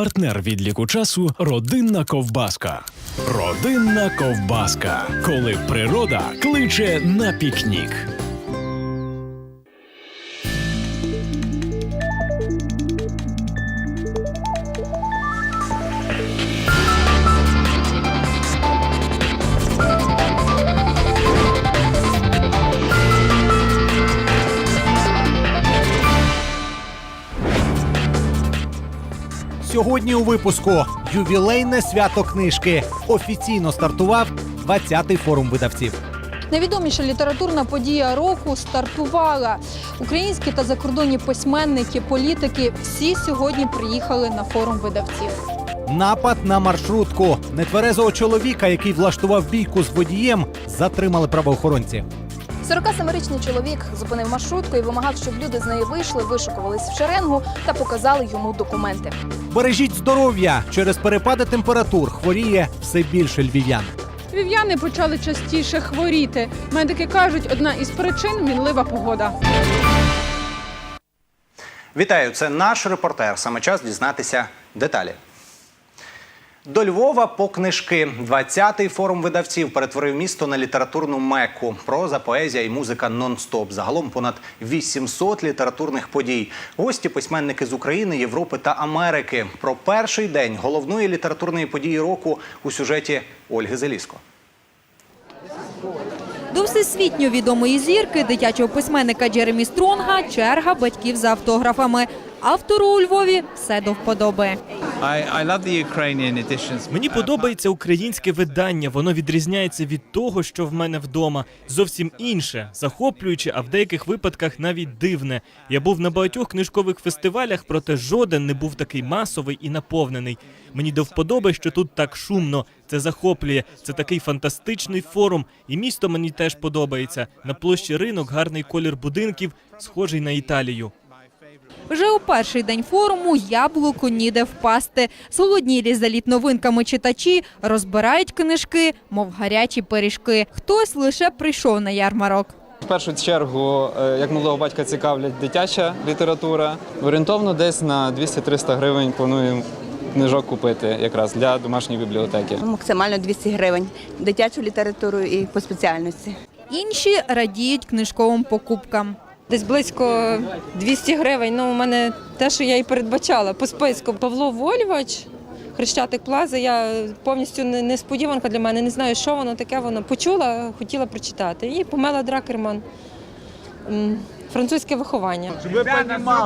партнер відліку часу родинна ковбаска. Родинна ковбаска. Коли природа кличе на пікнік. Сьогодні у випуску ювілейне свято книжки офіційно стартував 20-й форум видавців. Найвідоміша літературна подія року стартувала. Українські та закордонні письменники, політики всі сьогодні приїхали на форум видавців. Напад на маршрутку нетверезого чоловіка, який влаштував бійку з водієм, затримали правоохоронці. 47-річний чоловік зупинив маршрутку і вимагав, щоб люди з неї вийшли, вишукувались в шеренгу та показали йому документи. Бережіть здоров'я через перепади температур хворіє все більше львів'ян. Львів'яни почали частіше хворіти. Медики кажуть, одна із причин мінлива погода. Вітаю, це наш репортер. Саме час дізнатися деталі. До Львова по книжки. 20-й форум видавців перетворив місто на літературну мекку. Проза, поезія і музика нон-стоп. Загалом понад 800 літературних подій. Гості письменники з України, Європи та Америки. Про перший день головної літературної події року у сюжеті Ольги Зеліско. До всесвітньо відомої зірки дитячого письменника Джеремі Стронга черга батьків за автографами. Автору у Львові все до вподоби. Мені подобається українське видання. Воно відрізняється від того, що в мене вдома. Зовсім інше, захоплююче, а в деяких випадках навіть дивне. Я був на багатьох книжкових фестивалях, проте жоден не був такий масовий і наповнений. Мені до вподоби, що тут так шумно. Це захоплює. Це такий фантастичний форум. І місто мені теж подобається. На площі ринок гарний колір будинків, схожий на Італію. Вже у перший день форуму яблуко ніде впасти. Зголоднілі за літ новинками читачі розбирають книжки, мов гарячі пиріжки. Хтось лише прийшов на ярмарок. В першу чергу, е, як малого батька цікавлять дитяча література. Орієнтовно десь на 200-300 гривень плануємо книжок купити якраз для домашньої бібліотеки. Максимально 200 гривень. Дитячу літературу і по спеціальності. Інші радіють книжковим покупкам. Десь близько 200 гривень. Ну, у мене те, що я і передбачала по списку. Павло Вольвач, Хрещатик Плаза. Я повністю не- несподіванка для мене. Не знаю, що воно таке. Воно почула, хотіла прочитати. І Помела Дракерман. М, Французьке виховання. Все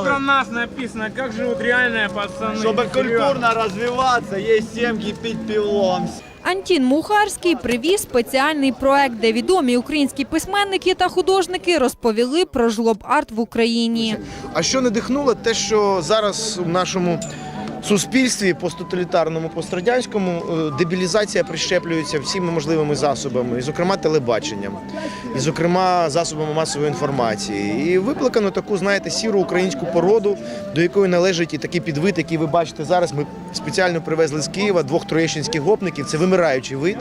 про нас написано, как живут реальные пацаны. Чтобы культурно развиваться, есть семки пить пивом. Антін Мухарський привіз спеціальний проект, де відомі українські письменники та художники розповіли про жлоб-арт в Україні. А що надихнуло? Те, що зараз в нашому суспільстві посттоталітарному, пострадянському е, дебілізація прищеплюється всіми можливими засобами, і, зокрема, телебаченням, і, зокрема, засобами масової інформації. І викликано таку, знаєте, сіру українську породу, до якої належить і такий підвид, який ви бачите зараз. Ми спеціально привезли з Києва двох троєщинських гопників. Це вимираючий вид.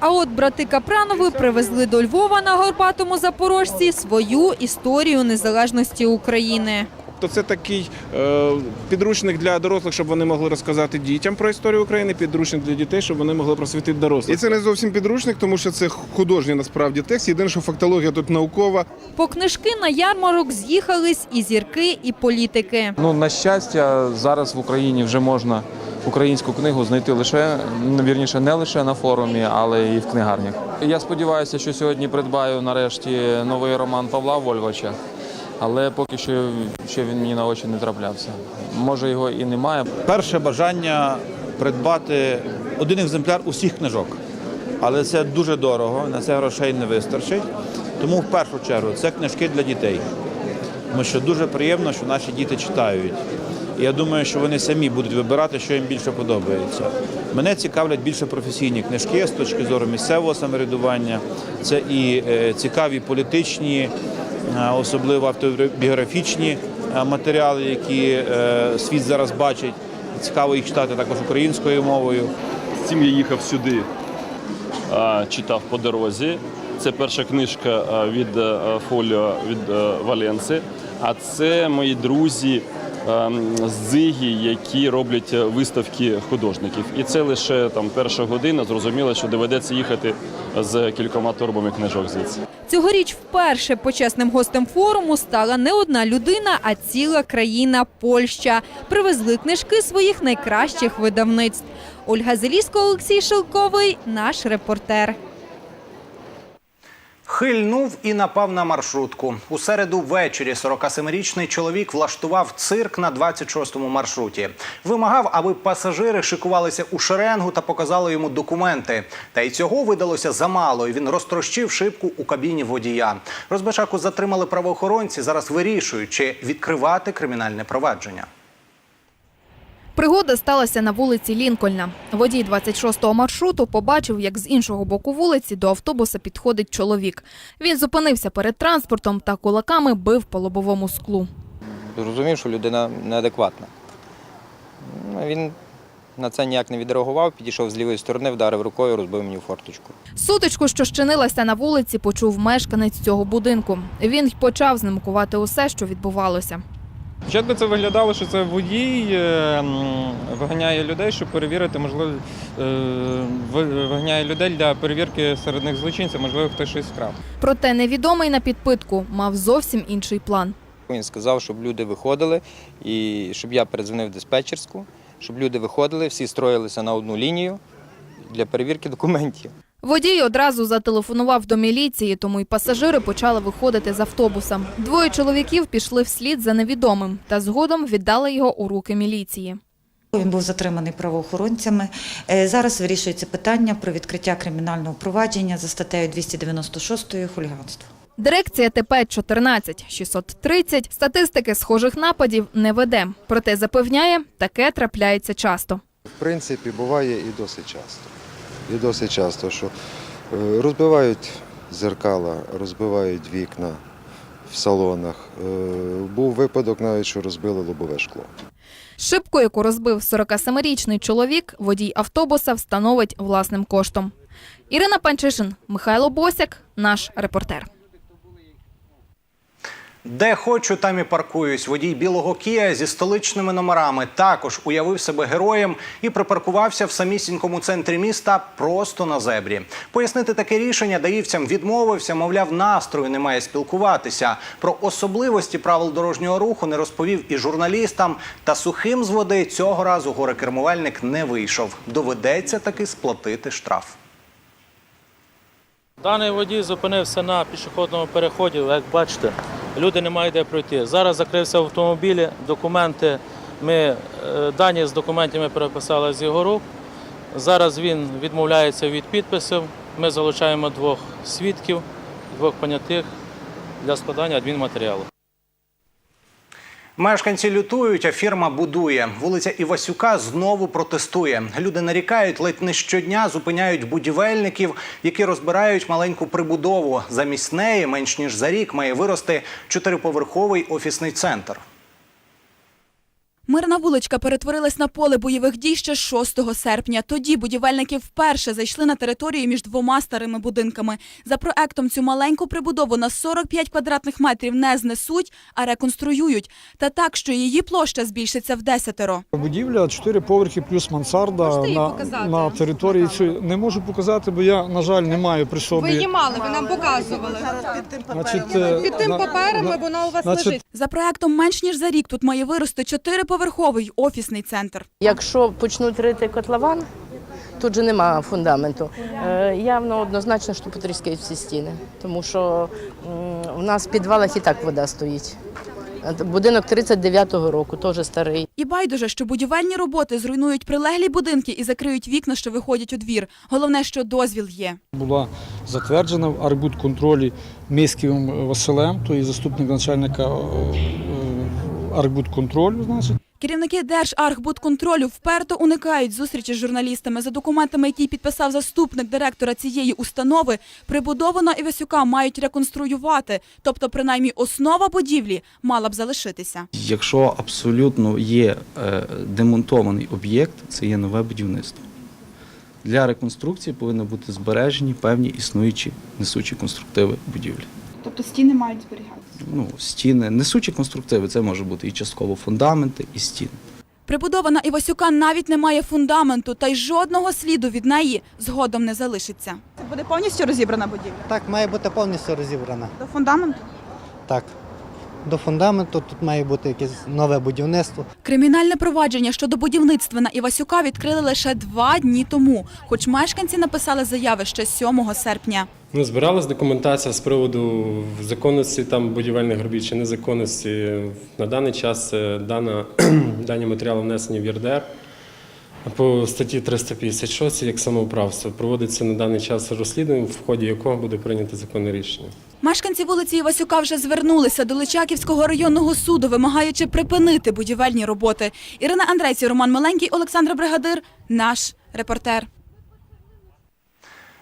А от брати Капранови привезли до Львова на Горбатому Запорожці свою історію незалежності України. То це такий е, підручник для дорослих, щоб вони могли розказати дітям про історію України, підручник для дітей, щоб вони могли просвітити дорослих. І це не зовсім підручник, тому що це художній насправді текст. Єдине, що фактологія тут наукова. По книжки на ярмарок з'їхались і зірки, і політики. Ну, на щастя, зараз в Україні вже можна українську книгу знайти лише, вірніше, не лише на форумі, але і в книгарнях. Я сподіваюся, що сьогодні придбаю нарешті новий роман Павла Вольвача. Але поки що ще він мені на очі не траплявся. Може, його і немає. Перше бажання придбати один екземпляр усіх книжок. Але це дуже дорого, на це грошей не вистачить. Тому в першу чергу це книжки для дітей. Тому що дуже приємно, що наші діти читають. І я думаю, що вони самі будуть вибирати, що їм більше подобається. Мене цікавлять більше професійні книжки з точки зору місцевого самоврядування. Це і е, цікаві політичні, особливо автобіографічні е, матеріали, які е, світ зараз бачить. Цікаво їх читати також українською мовою. Цим я їхав сюди. читав по дорозі. Це перша книжка від фоліо від Валенси. А це мої друзі ем, зиги, які роблять виставки художників. І це лише там перша година. Зрозуміло, що доведеться їхати з кількома торбами книжок звідси. Цьогоріч вперше почесним гостем форуму стала не одна людина, а ціла країна Польща. Привезли книжки своїх найкращих видавництв. Ольга Зеліско, Олексій Шелковий, наш репортер. Хильнув і напав на маршрутку. У середу ввечері 47-річний чоловік влаштував цирк на 26-му маршруті. Вимагав, аби пасажири шикувалися у шеренгу та показали йому документи. Та й цього видалося замало. і Він розтрощив шибку у кабіні водія. Розбишаку затримали правоохоронці. Зараз вирішують, чи відкривати кримінальне провадження. Пригода сталася на вулиці Лінкольна. Водій 26-го маршруту побачив, як з іншого боку вулиці до автобуса підходить чоловік. Він зупинився перед транспортом та кулаками бив по лобовому склу. Зрозумів, що людина неадекватна. Ну, Він на це ніяк не відреагував, підійшов з лівої сторони, вдарив рукою, розбив мені форточку. Сутичку, що щинилася на вулиці, почув мешканець цього будинку. Він й почав знимкувати усе, що відбувалося. Спочатку це виглядало, що це водій е, виганяє людей, щоб перевірити, можливо, е, виганяє людей для перевірки серед них злочинців, можливо, хтось щось вкрав. Проте невідомий на підпитку мав зовсім інший план. Він сказав, щоб люди виходили і щоб я передзвонив диспетчерську, щоб люди виходили, всі строїлися на одну лінію для перевірки документів. Водій одразу зателефонував до міліції, тому й пасажири почали виходити з автобуса. Двоє чоловіків пішли вслід за невідомим та згодом віддали його у руки міліції. Він був затриманий правоохоронцями. Е, Зараз вирішується питання про відкриття кримінального провадження за статтею 296 хуліганство. Дирекція ТП 14 630 статистики схожих нападів не веде, проте запевняє, таке трапляється часто. В принципі, буває і досить часто. І досить часто, що е, розбивають зеркала, розбивають вікна в салонах. Е, Був випадок навіть, що розбили лобове шкло. Шибку, яку розбив 47-річний чоловік, водій автобуса встановить власним коштом. Ірина Панчишин, Михайло Босяк, наш репортер. Де хочу, там і паркуюсь. Водій білого Кія зі столичними номерами також уявив себе героєм і припаркувався в самісінькому центрі міста просто на зебрі. Пояснити таке рішення даївцям відмовився, мовляв, настрою немає спілкуватися. Про особливості правил дорожнього руху не розповів і журналістам. Та сухим з води цього разу горе-кермувальник не вийшов. Доведеться таки сплатити штраф. Даний водій зупинився на пішохідному переході, як бачите, люди не мають де пройти. Зараз закрився автомобілі, документи. Ми е, дані з документами переписали з його рук. Зараз він відмовляється від підписів. Ми залучаємо двох свідків, двох понятих для складання адмінматеріалу. Мешканці лютують, а фірма будує. Вулиця Івасюка знову протестує. Люди нарікають, ледь не щодня зупиняють будівельників, які розбирають маленьку прибудову. Замість неї менш ніж за рік має вирости чотириповерховий офісний центр. Мирна вуличка перетворилась на поле бойових дій ще 6 серпня. Тоді будівельники вперше зайшли на територію між двома старими будинками. За проектом цю маленьку прибудову на 45 квадратних метрів не знесуть, а реконструюють. Та так, що її площа збільшиться в десятеро. Будівля 4 поверхи плюс мансарда на, на території цієї. Не можу показати, бо я, на жаль, не маю при собі. мали, ви нам показували. Значить, е, Під тим на- паперами на- воно у вас значить, лежить. За проектом менш ніж за рік тут має вирости чотириповерховий офісний центр. Якщо почнуть рити котлован, тут же нема фундаменту. Е, Явно однозначно, що потріскають всі стіни, тому що у нас в підвалах і так вода стоїть. Е, Будинок 39-го року, теж старий. І байдуже, що будівельні роботи зруйнують прилеглі будинки і закриють вікна, що виходять у двір. Головне, що дозвіл є. була затверджена в арбудконтролі Міським Василем, то є заступник начальника е, арбудконтролю, значить. Керівники Держархбудконтролю вперто уникають зустрічі з журналістами. За документами, які підписав заступник директора цієї установи, прибудову на Івасюка мають реконструювати. Тобто, принаймні, основа будівлі мала б залишитися. Якщо абсолютно є е, демонтований об'єкт, це є нове будівництво. Для реконструкції повинні бути збережені певні існуючі несучі конструктиви будівлі. Тобто стіни мають зберігатися. Ну, стіни, несучі конструктиви, це може бути і частково фундаменти, і стіни. Прибудова на Івасюка навіть не має фундаменту, та й жодного сліду від неї згодом не залишиться. Це буде повністю розібрана будівля? Так, має бути повністю розібрана. До фундаменту? Так. До фундаменту тут має бути якесь нове будівництво. Кримінальне провадження щодо будівництва на Івасюка відкрили лише два дні тому, хоч мешканці написали заяви ще 7 серпня. Ну, збиралась документація з приводу законності там будівельних робіт чи незаконності. На даний час дана, дані матеріали внесені в ЄРДР по статті 356 як самоуправство. Проводиться на даний час розслідування, в ході якого буде прийнято законне рішення. Мешканці вулиці Івасюка вже звернулися до Личаківського районного суду, вимагаючи припинити будівельні роботи. Ірина Андрейці, Роман Маленький, Олександр Бригадир, наш репортер.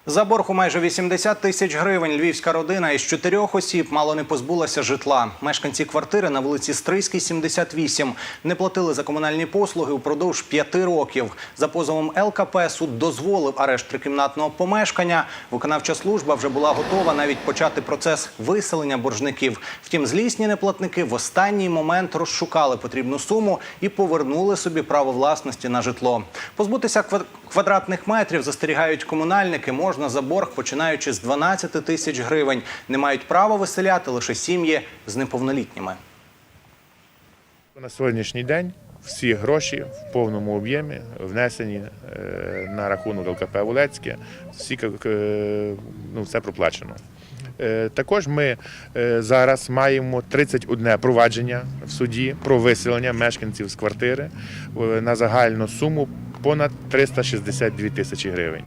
За борг у майже 80 тисяч гривень львівська родина із чотирьох осіб мало не позбулася житла. Мешканці квартири на вулиці Стрийській, 78 не платили за комунальні послуги упродовж п'яти років. За позовом ЛКП суд дозволив арешт трикімнатного помешкання. Виконавча служба вже була готова навіть почати процес виселення боржників. Втім, злісні неплатники в останній момент розшукали потрібну суму і повернули собі право власності на житло. Позбутися квад- квадратних метрів застерігають комунальники можна за борг, починаючи з 12 тисяч гривень. Не мають права виселяти лише сім'ї з неповнолітніми. На сьогоднішній день всі гроші в повному об'ємі внесені е, на рахунок ЛКП Волецьке. Всі е, ну, все проплачено. Е, Також ми зараз маємо 31 провадження в суді про виселення мешканців з квартири на загальну суму понад 362 тисячі гривень.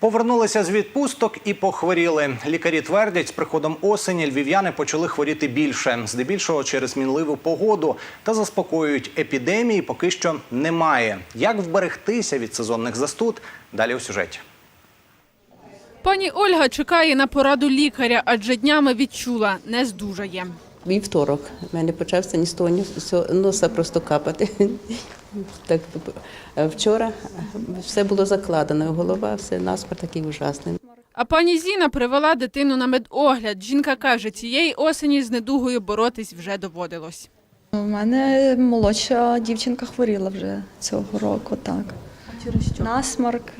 Повернулися з відпусток і похворіли. Лікарі твердять, з приходом осені львів'яни почали хворіти більше, здебільшого через мінливу погоду, та заспокоюють епідемії поки що немає. Як вберегтися від сезонних застуд? Далі у сюжеті. Пані Ольга чекає на пораду лікаря, адже днями відчула – не здужає. Вівторок в мене почався ні з того, ні з цього носа просто капати. Так, е, вчора все було закладено, голова, все наспор такий ужасний. А пані Зіна привела дитину на медогляд. Жінка каже, цієї осені з недугою боротись вже доводилось. У мене молодша дівчинка хворіла вже цього року, так. А через що? Насморк.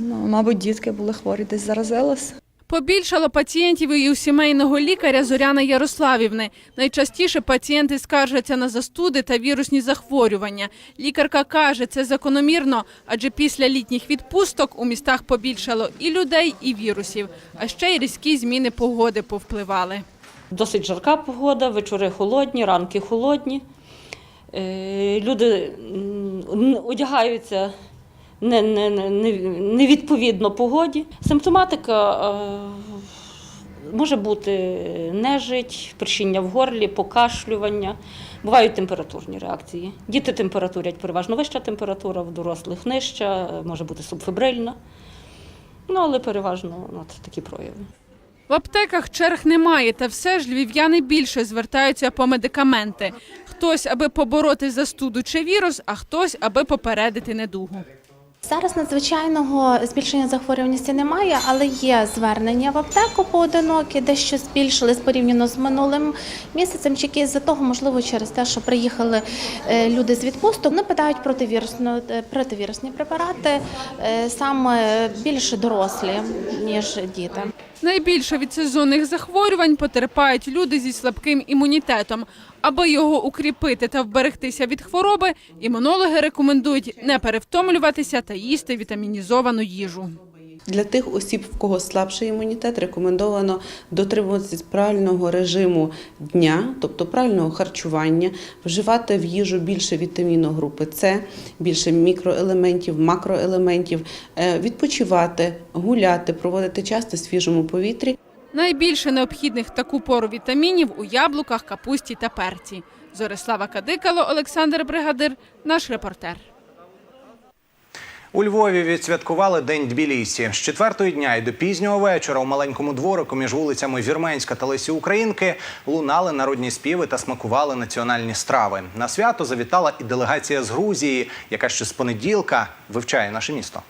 Ну, мабуть, дітки були хворі, десь заразилась. Побільшало пацієнтів і у сімейного лікаря Зоряни Ярославівни. Найчастіше пацієнти скаржаться на застуди та вірусні захворювання. Лікарка каже, це закономірно, адже після літніх відпусток у містах побільшало і людей, і вірусів. А ще й різкі зміни погоди повпливали. Досить жарка погода, вечори холодні, ранки холодні. Е, Люди одягаються не- не- не- не- невідповідно погоді. Симптоматика е, може бути нежить, першіння в горлі, покашлювання. Бувають температурні реакції. Діти температурять переважно вища температура, в дорослих нижча, е, може бути субфебрильна. Ну, але переважно от такі прояви. В аптеках черг немає, та все ж львів'яни більше звертаються по медикаменти. Хтось, аби побороти застуду чи вірус, а хтось, аби попередити недугу. Зараз надзвичайного збільшення захворюваності немає, але є звернення в аптеку поодинокі, дещо збільшились порівняно з минулим місяцем. Чи якісь за того, можливо, через те, що приїхали е, люди з відпусток, вони питають противірусну е, противірусні препарати е, саме більше дорослі ніж діти. Найбільше від сезонних захворювань потерпають люди зі слабким імунітетом. Аби його укріпити та вберегтися від хвороби, імунологи рекомендують не перевтомлюватися та їсти вітамінізовану їжу. Для тих осіб, в кого слабший імунітет, рекомендовано дотримуватися правильного режиму дня, тобто правильного харчування, вживати в їжу більше вітаміну групи С, більше мікроелементів, макроелементів, е, відпочивати, гуляти, проводити час на свіжому повітрі. Найбільше необхідних таку пору вітамінів у яблуках, капусті та перці. Зорислава Кадикало, Олександр Бригадир, наш репортер. У Львові відсвяткували День Тбілісі. З четвертої дня і до пізнього вечора у маленькому дворику між вулицями Вірменська та Лесі Українки лунали народні співи та смакували національні страви. На свято завітала і делегація з Грузії, яка ще з понеділка вивчає наше місто.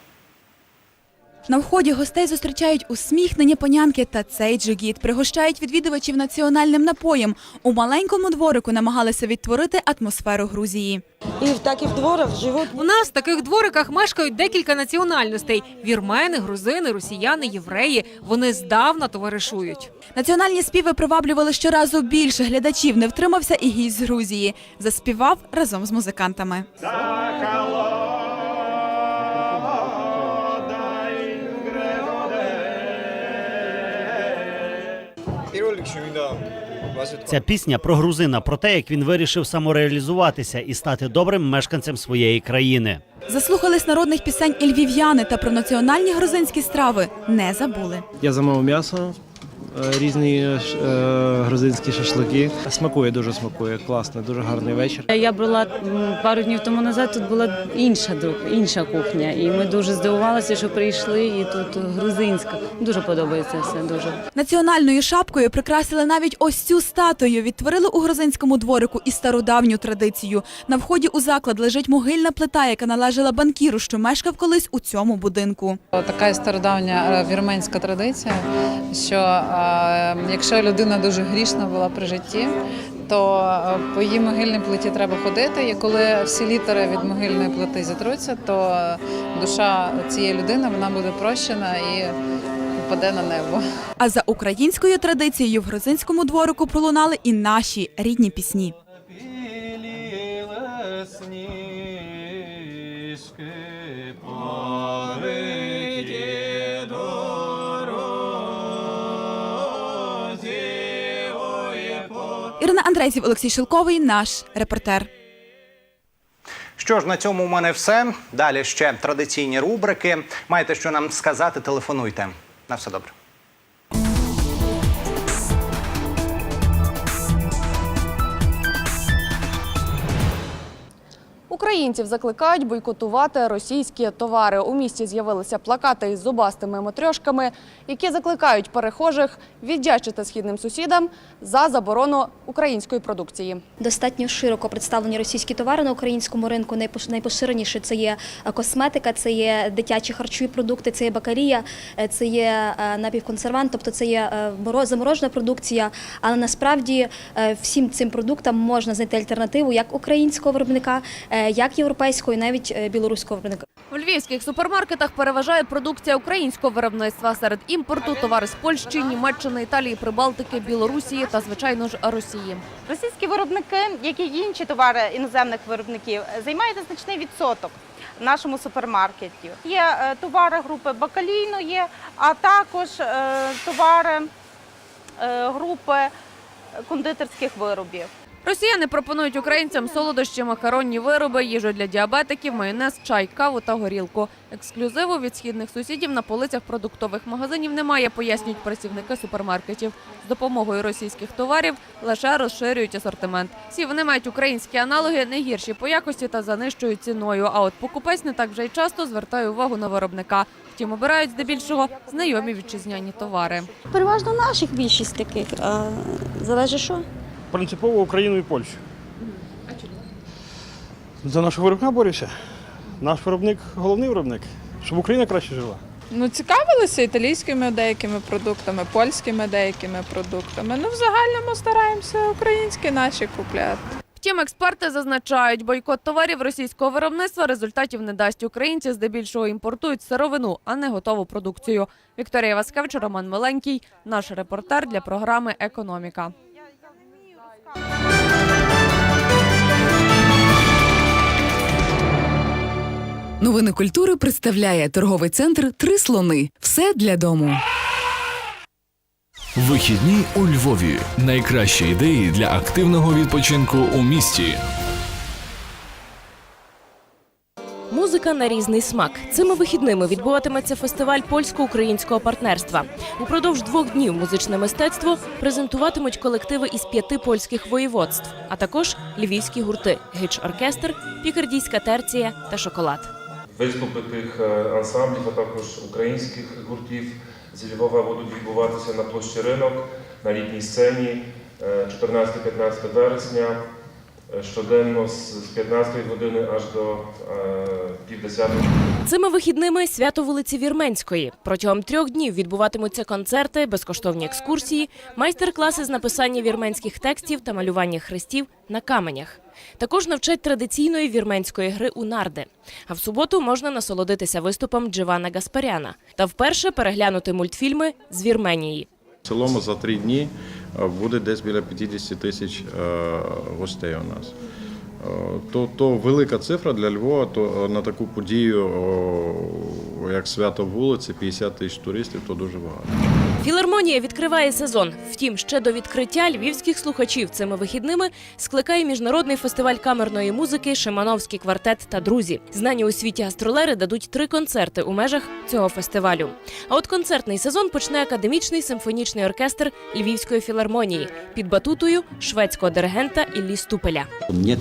На вході гостей зустрічають усміхнені панянки та цей джигіт. Пригощають відвідувачів національним напоєм. У маленькому дворику намагалися відтворити атмосферу Грузії. І в таких дворах живуть У нас в таких двориках мешкають декілька національностей: вірмени, грузини, росіяни, євреї. Вони здавна товаришують. Національні співи приваблювали щоразу більше глядачів. Не втримався і гість з Грузії. Заспівав разом з музикантами. Ця пісня про грузина, про те, як він вирішив самореалізуватися і стати добрим мешканцем своєї країни. Заслухались народних пісень і львів'яни та про національні грузинські страви не забули. Я замовив м'ясо, різні е, грузинські шашлики. Смакує, дуже смакує, класно, дуже гарний вечір. Я була пару днів тому назад. Тут була інша друг, інша кухня, і ми дуже здивувалися, що прийшли. І тут грузинська. Дуже подобається все. Дуже. Національною шапкою прикрасили навіть ось цю статую. Відтворили у грузинському дворику і стародавню традицію. На вході у заклад лежить могильна плита, яка належала банкіру, що мешкав колись у цьому будинку. Така стародавня е, вірменська традиція, що е, якщо людина дуже грішна була при житті, то е, по її могильній плиті треба ходити. І коли всі літери від могильної плити зітруться, то е, душа цієї людини вона буде прощена і попаде на небо. А за українською традицією в грузинському дворику пролунали і наші рідні пісні. Ірина Андрейців, Олексій Шилковий, наш репортер. Що ж, на цьому у мене все. Далі ще традиційні рубрики. Маєте що нам сказати, телефонуйте. На все добре. Українців закликають бойкотувати російські товари. У місті з'явилися плакати із зубастими матрьошками, які закликають перехожих віддячити східним сусідам за заборону української продукції. Достатньо широко представлені російські товари на українському ринку. Найпош- Найпоширеніше це є е, косметика, це є дитячі харчові продукти, це є бакарія, е, це є е, напівконсервант, тобто це є заморожена продукція. Але насправді всім цим продуктам можна знайти альтернативу як українського виробника, як європейського і навіть е, білоруського виробника. В львівських супермаркетах переважає продукція українського виробництва серед імпорту, товари з Польщі, Німеччини, Італії, Прибалтики, Білорусі та звичайно ж Росії. Російські виробники, як і інші товари іноземних виробників, займають значний відсоток в нашому супермаркеті. Є е, товари групи бакалійної, а також е, товари групи кондитерських виробів. Росіяни пропонують українцям солодощі, макаронні вироби, їжу для діабетиків, майонез, чай, каву та горілку. Ексклюзиву від східних сусідів на полицях продуктових магазинів немає, пояснюють працівники супермаркетів. З допомогою російських товарів лише розширюють асортимент. Всі вони мають українські аналоги, не гірші по якості та за нижчою ціною. А от покупець не так вже й часто звертає увагу на виробника. Втім, обирають здебільшого знайомі вітчизняні товари. Переважно наших більшість таких. А залежить що? Принципово Україну і Польщу. А чому? За нашого виробника борюся. Наш виробник головний виробник, щоб Україна краще жила. Ну, цікавилися італійськими деякими продуктами, польськими деякими продуктами. Ну, в загальному стараємося українські наші купляти. Втім, експерти зазначають, бойкот товарів російського виробництва результатів не дасть. Українці здебільшого імпортують сировину, а не готову продукцію. Вікторія Васкевич, Роман Миленький, наш репортер для програми Економіка. Новини культури представляє торговий центр Три слони. Все для дому. Вихідні у Львові. Найкращі ідеї для активного відпочинку у місті. Музика на різний смак. Цими вихідними відбуватиметься фестиваль польсько-українського партнерства. Упродовж двох днів музичне мистецтво презентуватимуть колективи із п'яти польських воєводств, а також львівські гурти гич-оркестр, пікардійська терція та шоколад. Виступи тих е, ансамблів, а також українських гуртів зі Львова будуть відбуватися на площі ринок на літній сцені е, 14-15 вересня. е, щоденно з з 15 години аж до е, півдесятої. Цими вихідними свято вулиці Вірменської. Протягом трьох днів відбуватимуться концерти, безкоштовні екскурсії, майстер-класи з написання вірменських текстів та малювання хрестів на каменях. Також навчать традиційної вірменської гри у нарди. А в суботу можна насолодитися виступом Дживана Гаспаряна та вперше переглянути мультфільми з Вірменії. В цілому за три дні буде десь біля 50 тисяч е, гостей у нас. Е, То, то велика цифра для Львова, то е, на таку подію, як свято вулиці, 50 тисяч туристів, то дуже багато. Філармонія відкриває сезон. Втім, ще до відкриття львівських слухачів цими вихідними скликає міжнародний фестиваль камерної музики Шимановський квартет та друзі. Знані у світі гастролери дадуть три концерти у межах цього фестивалю. А от концертний сезон почне академічний симфонічний оркестр Львівської філармонії під батутою шведського диригента Іллі Ступеля. Мені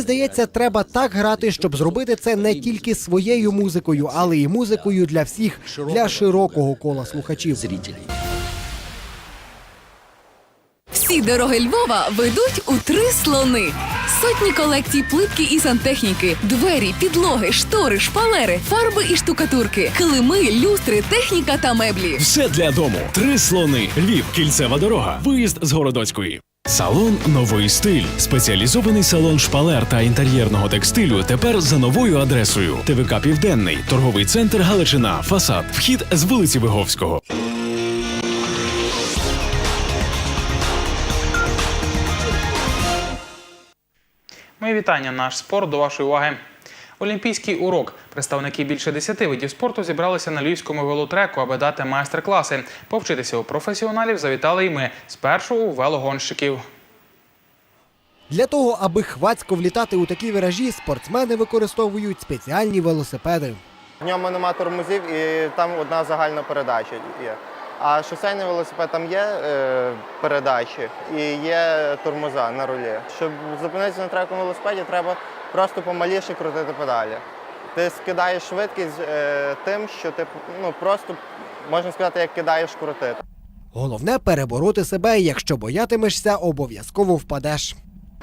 здається, треба так грати, щоб зробити це не тільки своєю музикою, але й музикою для всіх, для широкого кола слухачів. Всі дороги Львова ведуть у три слони. Сотні колекцій плитки і сантехніки, двері, підлоги, штори, шпалери, фарби і штукатурки, килими, люстри, техніка та меблі. Все для дому. Три слони. Львів, кільцева дорога. Виїзд з Городоцької. Салон Новий стиль. Спеціалізований салон шпалер та інтер'єрного текстилю тепер за новою адресою. ТВК Південний, торговий центр Галичина, фасад, вхід з вулиці Виговського. Мої вітання. Наш спорт до вашої уваги. Олімпійський урок. Представники більше 10 видів спорту зібралися на львівському велотреку, аби дати майстер-класи. Повчитися у професіоналів завітали і ми. Спершу у велогонщиків. Для того, аби хвацько влітати у такі виражі, спортсмени використовують спеціальні велосипеди. В ньому нема тормозів і там одна загальна передача є. А шосейний велосипед там є е, передачі і є тормоза на рулі. Щоб зупинитися на трековому велосипеді, треба просто помаліше крутити педалі. Ти скидаєш швидкість е, тим, що ти ну, просто, можна сказати, як кидаєш крутити. Головне перебороти себе. Якщо боятимешся, обов'язково впадеш.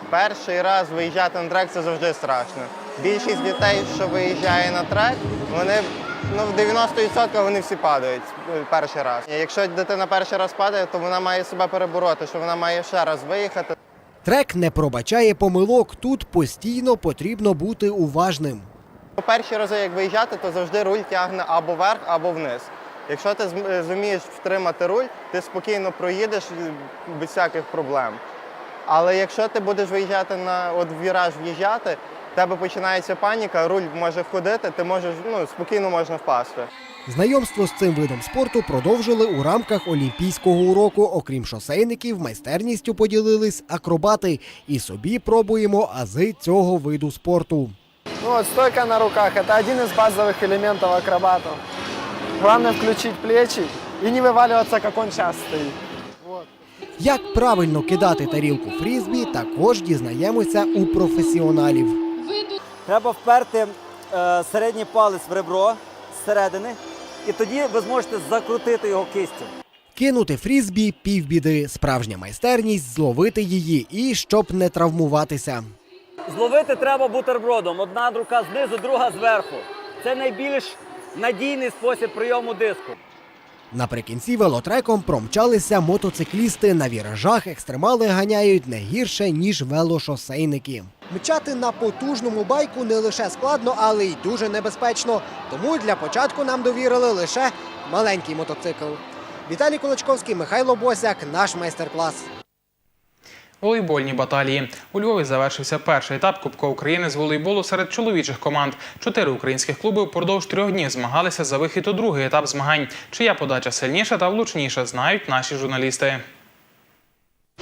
Перший раз виїжджати на трек це завжди страшно. Більшість дітей, що виїжджає на трек, вони ну, в 90% вони всі падають е, перший раз. І Якщо дитина перший раз падає, то вона має себе перебороти, що вона має ще раз виїхати. Трек не пробачає помилок. Тут постійно потрібно бути уважним. Перші рази, як виїжджати, то завжди руль тягне або вверх, або вниз. Якщо ти е, зумієш втримати руль, ти спокійно проїдеш е, без всяких проблем. Але якщо ти будеш виїжджати на от віраж в'їжджати, в тебе починається паніка, руль може входити, ти можеш ну спокійно можна впасти. Знайомство з цим видом спорту продовжили у рамках олімпійського уроку. Окрім шосейників, майстерністю поділились акробати. І собі пробуємо ази цього виду спорту. Ну вот стойка на руках – это один из базовых элементов акробатов. Главное включить плечи и не вываливаться, как он сейчас стоит. Як правильно кидати тарілку фрізбі, також дізнаємося у професіоналів. Треба вперти е, середній палець в ребро зсередини, і тоді ви зможете закрутити його кистю. Кинути фрізбі півбіди, справжня майстерність зловити її і щоб не травмуватися. Зловити треба бутербродом. Одна рука знизу, друга зверху. Це найбільш надійний спосіб прийому диску. Наприкінці велотреком промчалися мотоциклісти. На віражах екстремали ганяють не гірше, ніж велошосейники. Мчати на потужному байку не лише складно, але й дуже небезпечно. Тому для початку нам довірили лише маленький мотоцикл. Віталій Кулачковський, Михайло Босяк, наш майстер-клас. Волейбольні баталії. У Львові завершився перший етап Кубка України з волейболу серед чоловічих команд. Чотири українських клуби впродовж трьох днів змагалися за вихід у другий етап змагань. Чия подача сильніша та влучніша, знають наші журналісти.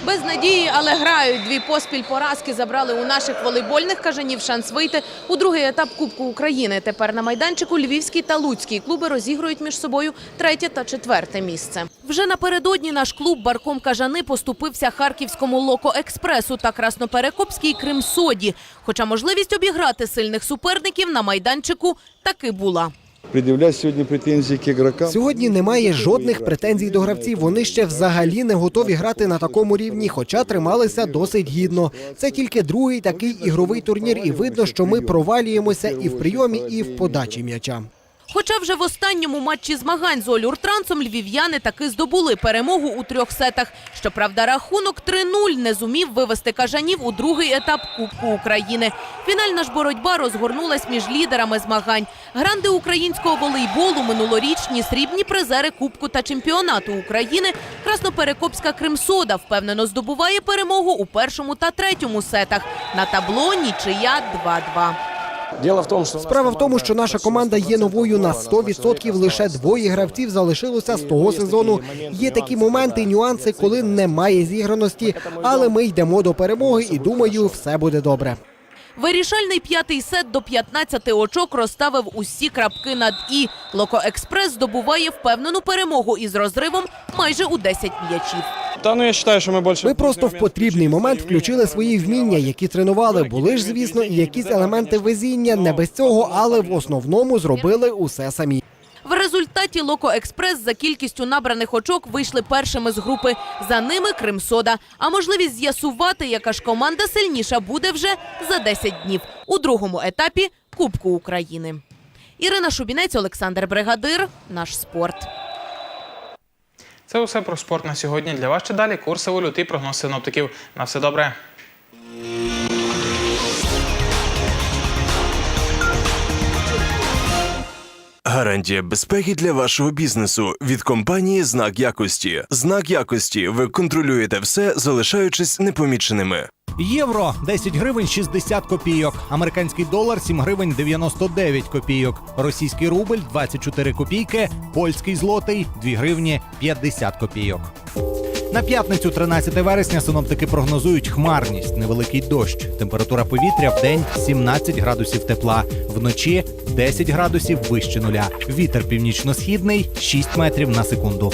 Без надії, але грають. Дві поспіль поразки забрали у наших волейбольних кажанів шанс вийти у другий етап Кубку України. Тепер на майданчику Львівський та Луцький клуби розігрують між собою третє та четверте місце. Вже напередодні наш клуб Барком Кажани поступився харківському Локо Експресу та Красноперекопській Кримсоді. Хоча можливість обіграти сильних суперників на майданчику таки була. Предъявлять сьогодні претензії к ігрокам. Сьогодні немає жодних претензій до гравців. Вони ще взагалі не готові грати на такому рівні, хоча трималися досить гідно. Це тільки другий такий ігровий турнір, і видно, що ми провалюємося і в прийомі, і в подачі м'яча. Хоча вже в останньому матчі змагань з Олюртрансом львів'яни таки здобули перемогу у трьох сетах. Щоправда, рахунок 3-0 не зумів вивести кажанів у другий етап Кубку України. Фінальна ж боротьба розгорнулась між лідерами змагань. Гранди українського волейболу минулорічні срібні призери Кубку та чемпіонату України Красноперекопська Кримсода впевнено здобуває перемогу у першому та третьому сетах. На табло нічия 2-2. Справа в тому, що наша команда є новою на 100%. Лише двоє гравців залишилося з того сезону. Є такі моменти, нюанси, коли немає зіграності, але ми йдемо до перемоги і думаю, все буде добре. Вирішальний п'ятий сет до 15 очок розставив усі крапки над і. Локоекспрес здобуває впевнену перемогу із розривом майже у 10 м'ячів. Та ну я вважаю, що ми більше Ми просто в потрібний момент включили свої вміння, які тренували. Були ж, звісно, і якісь елементи везіння, не без цього, але в основному зробили усе самі. В результаті Локоекспрес за кількістю набраних очок вийшли першими з групи. За ними Кримсода. А можливість з'ясувати, яка ж команда сильніша, буде вже за 10 днів у другому етапі Кубку України. Ірина Шубінець, Олександр Бригадир. Наш спорт. Це усе про спорт на сьогодні. Для вас ще далі курси валют і прогноз синоптиків. На все добре. Гарантія безпеки для вашого бізнесу від компанії Знак якості. Знак якості. Ви контролюєте все, залишаючись непоміченими. Євро 10 гривень 60 копійок. Американський долар 7 гривень 99 копійок. Російський рубль 24 копійки. Польський злотий 2 гривні 50 копійок. На п'ятницю, 13 вересня, синоптики прогнозують хмарність, невеликий дощ. Температура повітря в день 17 градусів тепла, вночі 10 градусів вище нуля. Вітер північно-східний 6 метрів на секунду.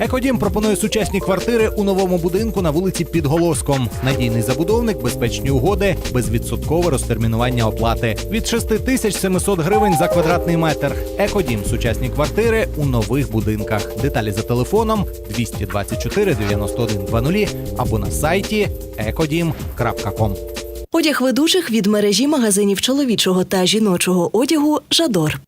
Екодім пропонує сучасні квартири у новому будинку на вулиці під Голоском. Надійний забудовник, безпечні угоди, безвідсоткове розтермінування оплати від 6700 гривень за квадратний метр. Екодім сучасні квартири у нових будинках. Деталі за телефоном 224 91 20 або на сайті ekodім.com. Одяг ведучих від мережі магазинів чоловічого та жіночого одягу Жадор.